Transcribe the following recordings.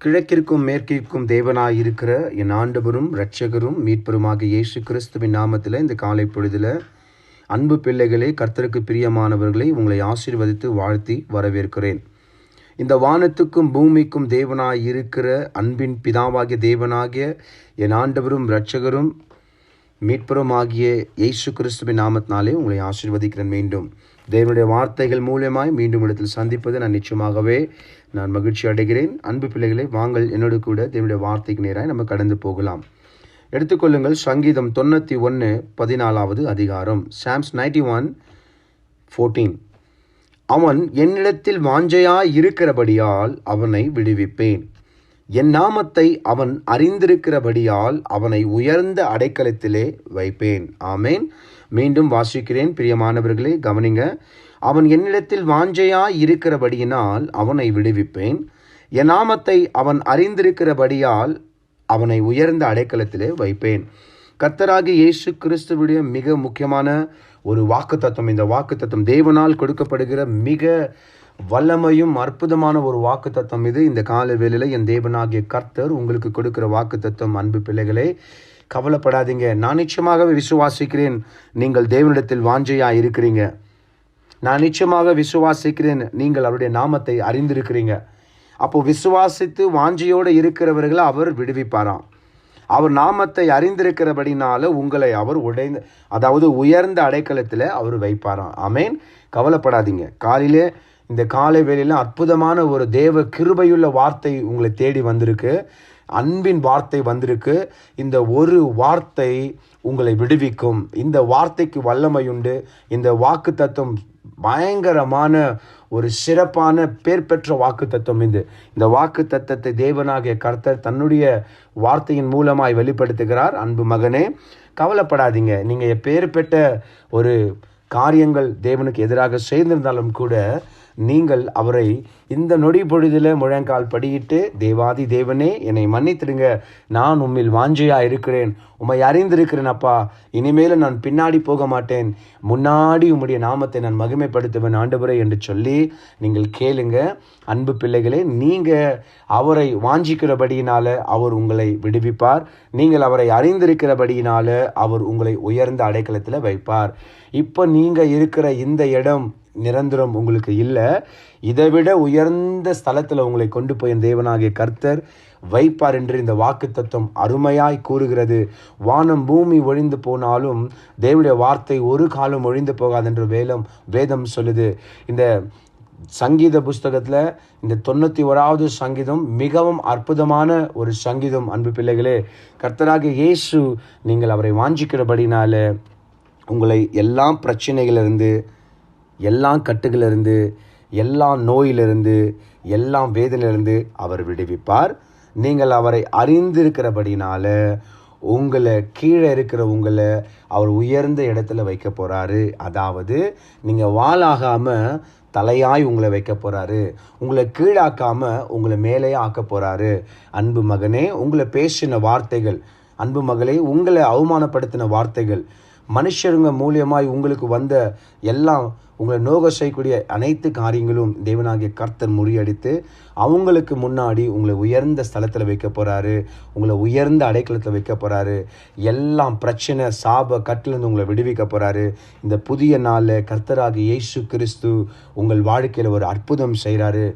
கிழக்கிற்கும் மேற்கிற்கும் தேவனாய் இருக்கிற என் ஆண்டவரும் இரட்சகரும் மீட்பருமாக இயேசு கிறிஸ்துவின் நாமத்தில் இந்த காலை பொழுதில் அன்பு பிள்ளைகளே கர்த்தருக்கு பிரியமானவர்களை உங்களை ஆசீர்வதித்து வாழ்த்தி வரவேற்கிறேன். இந்த வானத்துக்கும் பூமிக்கும் தேவனாய் இருக்கிற அன்பின் பிதாவாகிய தேவனாகிய என் ஆண்டவரும் இரட்சகரும் மீட்பரும் ஆகிய இயேசு கிறிஸ்துவின் நாமத்தினாலே உங்களை ஆசீர்வதிக்கிறேன் மீண்டும். தேவனுடைய வார்த்தைகள் மூலியமாய் மீண்டும் இடத்தில் சந்திப்பது நான் நிச்சயமாகவே நான் மகிழ்ச்சி அடைகிறேன். அன்பு பிள்ளைகளை வாங்கள் என்னோடு கூட தேவனுடைய வார்த்தைக்கு நேராக நம்ம கடந்து போகலாம். எடுத்துக்கொள்ளுங்கள் சங்கீதம் தொண்ணூற்றி ஒன்று பதினாலாவது அதிகாரம். Psalms ninety one fourteen. அவன் என்னிடத்தில் வாஞ்சையாய் இருக்கிறபடியால் அவனை விடுவிப்பேன். என் நாமத்தை அவன் அறிந்திருக்கிறபடியால் அவனை உயர்ந்த அடைக்கலத்திலே வைப்பேன். ஆமேன். மீண்டும் வாசிக்கிறேன். பிரியமானவர்களே கவனிங்க. அவன் என்னிடத்தில் வாஞ்சையாய் இருக்கிறபடியினால் அவனை விடுவிப்பேன். என் நாமத்தை அவன் அறிந்திருக்கிறபடியால் அவனை உயர்ந்த அடைக்கலத்திலே வைப்பேன். கத்தராகி இயேசு கிறிஸ்துவுடைய மிக முக்கியமான ஒரு வாக்கு தத்துவம் இந்த வாக்கு தத்துவம் தேவனால் கொடுக்கப்படுகிற மிக வல்லமையும் அற்புதமான ஒரு வாக்கு தத்துவம் இது. இந்த கால வேளையில் என் தேவனாகிய கர்த்தர் உங்களுக்கு கொடுக்கிற வாக்கு தத்துவம் அன்பு பிள்ளைகளே கவலைப்படாதீங்க. நான் நிச்சயமாகவே விசுவாசிக்கிறேன். நீங்கள் தேவனிடத்தில் வாஞ்சையா இருக்கிறீங்க. நான் நிச்சயமாக விசுவாசிக்கிறேன். நீங்கள் அவருடைய நாமத்தை அறிந்திருக்கிறீங்க. அப்போ விசுவாசித்து வாஞ்சையோடு இருக்கிறவர்களை அவர் விடுவிப்பாராம். அவர் நாமத்தை அறிந்திருக்கிறபடினால உங்களை அவர் உடைந்த அதாவது உயர்ந்த அடைக்கலத்தில் அவர் வைப்பாராம் அமேன் கவலைப்படாதீங்க. காலையிலே இந்த காலை வேலையில் அற்புதமான ஒரு தேவ கிருபையுள்ள வார்த்தை உங்களை தேடி வந்திருக்கு. அன்பின் வார்த்தை வந்திருக்கு. இந்த ஒரு வார்த்தை உங்களை விடுவிக்கும். இந்த வார்த்தைக்கு வல்லமையுண்டு. இந்த வாக்கு தத்துவம் பயங்கரமான ஒரு சிறப்பான பேர் பெற்ற வாக்கு தத்துவம் இது. இந்த வாக்கு தத்துவத்தை தேவனாகிய கர்த்தர் தன்னுடைய வார்த்தையின் மூலமாய் வெளிப்படுத்துகிறார். அன்பு மகனே கவலைப்படாதீங்க. நீங்கள் பேர் பெற்ற ஒரு காரியங்கள் தேவனுக்கு எதிராக செய்திருந்தாலும் கூட நீங்கள் அவரை இந்த நொடி பொழுதில் முழங்கால் படியிட்டு தேவாதி தேவனே என்னை மன்னித்திடுங்க. நான் உம்மில் வாஞ்சையாக இருக்கிறேன் உம்மை அறிந்திருக்கிறேன் அப்பா. இனிமேல் நான் பின்னாடி போக மாட்டேன் முன்னாடி உம்முடைய நாமத்தை நான் மகிமைப்படுத்துவேன் ஆண்டவரை என்று சொல்லி நீங்கள் கேளுங்க. அன்பு பிள்ளைகளே நீங்கள் அவரை வாஞ்சிக்கிறபடியினால் அவர் உங்களை விடுவிப்பார். நீங்கள் அவரை அறிந்திருக்கிறபடியினால் அவர் உங்களை உயர்ந்த அடைக்கலத்தில் வைப்பார். இப்போ நீங்கள் இருக்கிற இந்த இடம் நிரந்தரம் உங்களுக்கு இல்லை. இதை விட உயர்ந்த ஸ்தலத்தில் உங்களை கொண்டு போய் தேவனாகிய கர்த்தர் வைப்பார் என்று இந்த வாக்கு தத்துவம் அருமையாய் கூறுகிறது. வானம் பூமி ஒழிந்து போனாலும் தேவனுடைய வார்த்தை ஒரு காலம் ஒழிந்து போகாது என்று வேலம் வேதம் சொல்லுது. இந்த சங்கீத புஸ்தகத்தில் இந்த தொண்ணூற்றி ஓராவது சங்கீதம் மிகவும் அற்புதமான ஒரு சங்கீதம் அன்பு பிள்ளைகளே. கர்த்தராக இயேசு நீங்கள் அவரை வாஞ்சிக்கிறபடினால உங்களை எல்லா பிரச்சனைகளிலிருந்து எல்லா கட்டுகளிலிருந்து எல்லா நோயிலிருந்து எல்லா வேதனையிலிருந்து அவர் விடுவிப்பார். நீங்கள் அவரை அறிந்திருக்கிறபடினால உங்களை கீழே இருக்கிற உங்களை அவர் உயர்ந்த இடத்துல வைக்க போகிறாரு அதாவது நீங்கள் வாளாகாமல் தலையாய் உங்களை வைக்க போகிறாரு உங்களை கீழாக்காமல் உங்களை மேலே ஆக்க போகிறாரு அன்பு மகனே உங்களை பேசின வார்த்தைகள் அன்பு மகளே உங்களை அவமானப்படுத்தின வார்த்தைகள் மனுஷருங்க மூலியமாய் உங்களுக்கு வந்த எல்லாம் உங்களை நோக செய்யக்கூடிய அனைத்து காரியங்களும் தேவனாகிய கர்த்தர் முறியடித்து அவங்களுக்கு முன்னாடி உங்களை உயர்ந்த ஸ்தலத்தில் வைக்க போகிறாரு உங்களை உயர்ந்த அடைக்கலத்தில் வைக்க போகிறாரு எல்லாம் பிரச்சனை சாப கட்டிலிருந்து உங்களை விடுவிக்க போகிறாரு இந்த புதிய நாளில் கர்த்தராக இயேசு கிறிஸ்து உங்கள் வாழ்க்கையில் ஒரு அற்புதம் செய்கிறாரு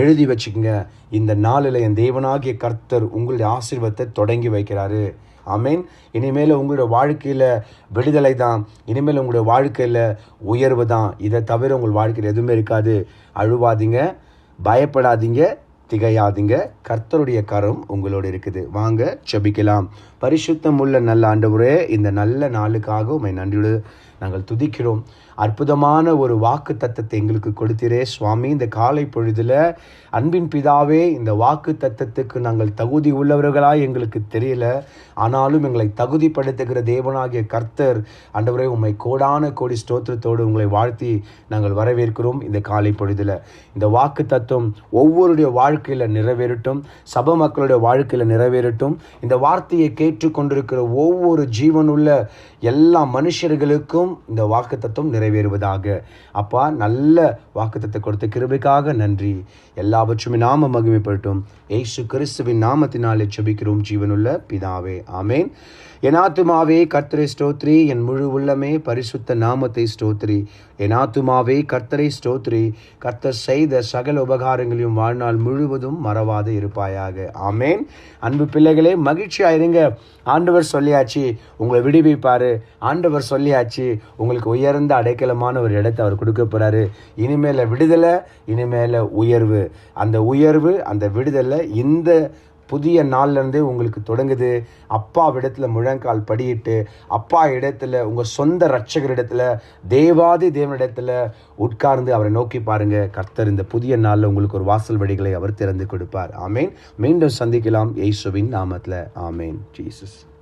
எழுதி வச்சுக்கோங்க. இந்த நாளில் என் தேவனாகிய கர்த்தர் உங்களுடைய ஆசீர்வாதத்தை தொடங்கி வைக்கிறாரு. அமேன் இனிமேல் உங்களுடைய வாழ்க்கையில் விடுதலை தான். இனிமேல் உங்களுடைய வாழ்க்கையில் உயர்வு தான். இதை தவிர உங்கள் வாழ்க்கையில் எதுவுமே இருக்காது. அழுவாதீங்க பயப்படாதீங்க திகையாதீங்க. கர்த்தருடைய கரம் உங்களோடு இருக்குது. வாங்க செபிக்கலாம் பரிசுத்தம் உள்ள நல்ல ஆண்டவரே இந்த நல்ல நாளுக்காக உண்மை நன்றியோடு நாங்கள் துதிக்கிறோம். அற்புதமான ஒரு வாக்கு தத்தத்தை எங்களுக்கு கொடுத்திரே சுவாமி. இந்த காலை பொழுதில் அன்பின் பிதாவே இந்த வாக்கு தத்தத்துக்கு நாங்கள் தகுதி உள்ளவர்களாக எங்களுக்கு தெரியல. ஆனாலும் எங்களை தகுதிப்படுத்துகிற தேவனாகிய கர்த்தர் ஆண்டவரே உண்மை கோடான கோடி ஸ்தோத்திரத்தோடு உங்களை வாழ்த்தி நாங்கள் வரவேற்கிறோம் இந்த காலை பொழுதில். இந்த வாக்கு தத்துவம் ஒவ்வொருடைய வாழ்க்கையில் நிறைவேறட்டும் சப மக்களுடைய வாழ்க்கையில் நிறைவேறட்டும். இந்த வார்த்தையை கேட்டுக்கொண்டிருக்கிற ஒவ்வொரு ஜீவனுள்ள எல்லா மனுஷர்களுக்கும் இந்த வாக்குத்தத்தம் நிறைவேறுவதாக. அப்பா நல்ல வாக்குத்தத்தை கொடுத்த கிருபைக்காக நன்றி. எல்லாவற்றுமே நாம மகிமைப்பட்டும் ஏசு கிறிஸ்துவின் நாமத்தினாலே செபிக்கிறோம் ஜீவனுள்ள பிதாவே. ஆமேன். எனாத்துமாவே கர்த்தரை ஸ்தோத்ரி. என் முழு உள்ளமே பரிசுத்த நாமத்தை ஸ்தோத்ரி. எனாத்துமாவே கர்த்தரை ஸ்தோத்ரி. கர்த்தர் செய்த சகல உபகாரங்களையும் வாழ்நாள் முழுவதும் மறவாது இருப்பாயாக. ஆமேன். அன்பு பிள்ளைகளே மகிழ்ச்சியாயிருங்க ஆண்டவர் சொல்லியாச்சு உங்களை விடுவிப்பாரு. ஆண்டவர் சொல்லியாச்சு உங்களுக்கு உயர்ந்த அடைக்கலமான ஒரு இடத்தை அவர் கொடுக்க போறாரு. இனிமேல விடுதலை இனிமேல உயர்வு. அந்த உயர்வு அந்த விடுதலை இந்த புதிய நாள்லேருந்தே உங்களுக்கு தொடங்குது. அப்பா இடத்துல முழங்கால் படியிட்டு அப்பா இடத்துல உங்கள் சொந்த ரட்சகர் இடத்துல தேவாதி தேவனிடத்தில் உட்கார்ந்து அவரை நோக்கி பாருங்க. கர்த்தர் இந்த புதிய நாளில் உங்களுக்கு ஒரு வாசல் வழிகளை அவர் திறந்து கொடுப்பார். ஆமேன். மீண்டும் சந்திக்கலாம். ஏசுவின் நாமத்தில். ஆமேன். ஜீசஸ்.